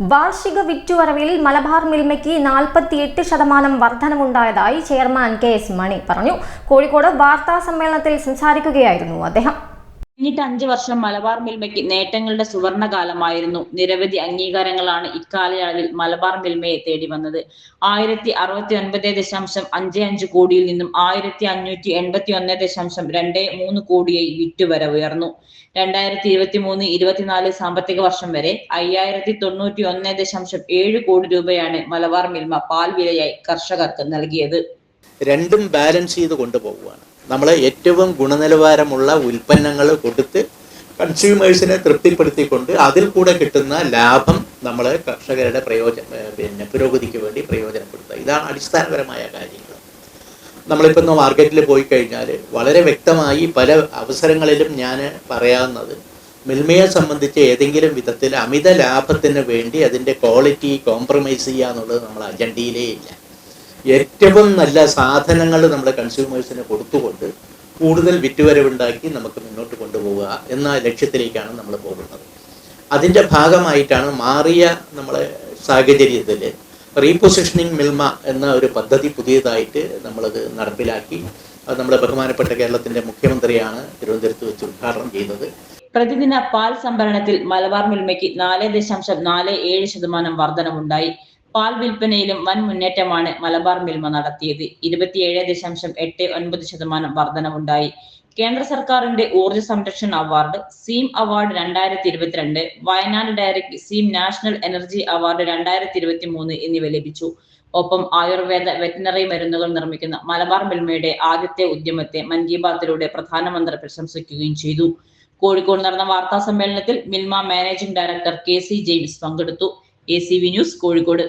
വാർഷിക വിറ്റുവരവിൽ മലബാർ മിൽമയ്ക്ക് നാൽപ്പത്തിയെട്ട് ശതമാനം വർധനമുണ്ടായതായി ചെയർമാൻ കെ എസ് മണി പറഞ്ഞു. കോഴിക്കോട് വാർത്താ സമ്മേളനത്തിൽ സംസാരിക്കുകയായിരുന്നു അദ്ദേഹം. പിന്നിട്ട് അഞ്ച് വർഷം മലബാർ മിൽമയ്ക്ക് നേട്ടങ്ങളുടെ സുവർണകാലമായിരുന്നു. നിരവധി അംഗീകാരങ്ങളാണ് ഇക്കാലയളവിൽ മലബാർ മിൽമയെ തേടി വന്നത്. ആയിരത്തി അറുപത്തി ഒൻപത് ദശാംശം അഞ്ച് അഞ്ച് കോടിയിൽ നിന്നും ആയിരത്തി അഞ്ഞൂറ്റി എൺപത്തി ഒന്ന് ദശാംശം രണ്ട് മൂന്ന് കോടിയായി വിറ്റുവരവ് ഉയർന്നു രണ്ടായിരത്തി ഇരുപത്തി മൂന്ന് ഇരുപത്തിനാല് സാമ്പത്തിക വർഷം വരെ അയ്യായിരത്തി തൊണ്ണൂറ്റി ഒന്ന് ദശാംശം ഏഴ് കോടി രൂപയാണ് മലബാർ മിൽമ പാൽ വിലയായി കർഷകർക്ക് നൽകിയത്. രണ്ടും ബാലൻസ് ചെയ്ത് കൊണ്ടുപോവുകയാണ്. നമ്മൾ ഏറ്റവും ഗുണനിലവാരമുള്ള ഉൽപ്പന്നങ്ങൾ കൊടുത്ത് കൺസ്യൂമേഴ്സിനെ തൃപ്തിപ്പെടുത്തിക്കൊണ്ട് അതിൽ കൂടെ കിട്ടുന്ന ലാഭം നമ്മൾ കർഷകരുടെ പ്രയോജന പിന്നെ പുരോഗതിക്ക് വേണ്ടി പ്രയോജനപ്പെടുത്തുക. ഇതാണ് അടിസ്ഥാനപരമായ കാര്യങ്ങൾ. നമ്മളിപ്പോൾ മാർക്കറ്റിൽ പോയി കഴിഞ്ഞാൽ വളരെ വ്യക്തമായി പല അവസരങ്ങളിലും ഞാൻ പറയാവുന്നത് മിൽമയെ സംബന്ധിച്ച് ഏതെങ്കിലും വിധത്തിൽ അമിത ലാഭത്തിന് വേണ്ടി അതിന്റെ ക്വാളിറ്റി കോംപ്രമൈസ് ചെയ്യുക എന്നുള്ളത് നമ്മൾ അജണ്ടയിലേ ഇല്ല. ഏറ്റവും നല്ല സാധനങ്ങൾ നമ്മുടെ കൺസ്യൂമേഴ്സിന് കൊടുത്തുകൊണ്ട് കൂടുതൽ വിറ്റുവരവുണ്ടാക്കി നമുക്ക് മുന്നോട്ട് കൊണ്ടുപോവുക എന്ന ലക്ഷ്യത്തിലേക്കാണ് നമ്മൾ പോകുന്നത്. അതിന്റെ ഭാഗമായിട്ടാണ് മാറിയ നമ്മളെ സാഹചര്യത്തിൽ റീപൊസിഷനിങ് മിൽമ എന്ന ഒരു പദ്ധതി പുതിയതായിട്ട് നമ്മളത് നടപ്പിലാക്കി. അത് നമ്മുടെ ബഹുമാനപ്പെട്ട കേരളത്തിന്റെ മുഖ്യമന്ത്രിയാണ് തിരുവനന്തപുരത്ത് വെച്ച് ഉദ്ഘാടനം ചെയ്തത്. പ്രതിദിന പാൽ സംഭരണത്തിൽ മലബാർ മിൽമയ്ക്ക് നാല് ദശാംശം നാല് ഏഴ് ശതമാനം വർധനമുണ്ടായി പാൽ വിൽപ്പനയിലും വൻ മുന്നേറ്റമാണ് മലബാർ മിൽമ നടത്തിയത്. ഇരുപത്തിയേഴ് ദശാംശം എട്ട് ഒൻപത് ശതമാനം വർധനമുണ്ടായി കേന്ദ്ര സർക്കാരിന്റെ ഊർജ സംരക്ഷണ അവാർഡ് സീം അവാർഡ് രണ്ടായിരത്തി ഇരുപത്തിരണ്ട് Wayanad direct scheme national energy award രണ്ടായിരത്തി ഇരുപത്തി മൂന്ന് എന്നിവ ലഭിച്ചു. ഒപ്പം ആയുർവേദ വെറ്റിനറി മരുന്നുകൾ നിർമ്മിക്കുന്ന മലബാർ മിൽമയുടെ ആദ്യത്തെ ഉദ്യമത്തെ മൻ കി ബാത്തിലൂടെ പ്രധാനമന്ത്രി പ്രശംസിക്കുകയും ചെയ്തു. കോഴിക്കോട് നടന്ന വാർത്താ സമ്മേളനത്തിൽ Milma managing director K C James പങ്കെടുത്തു. A C V news Kozhikode.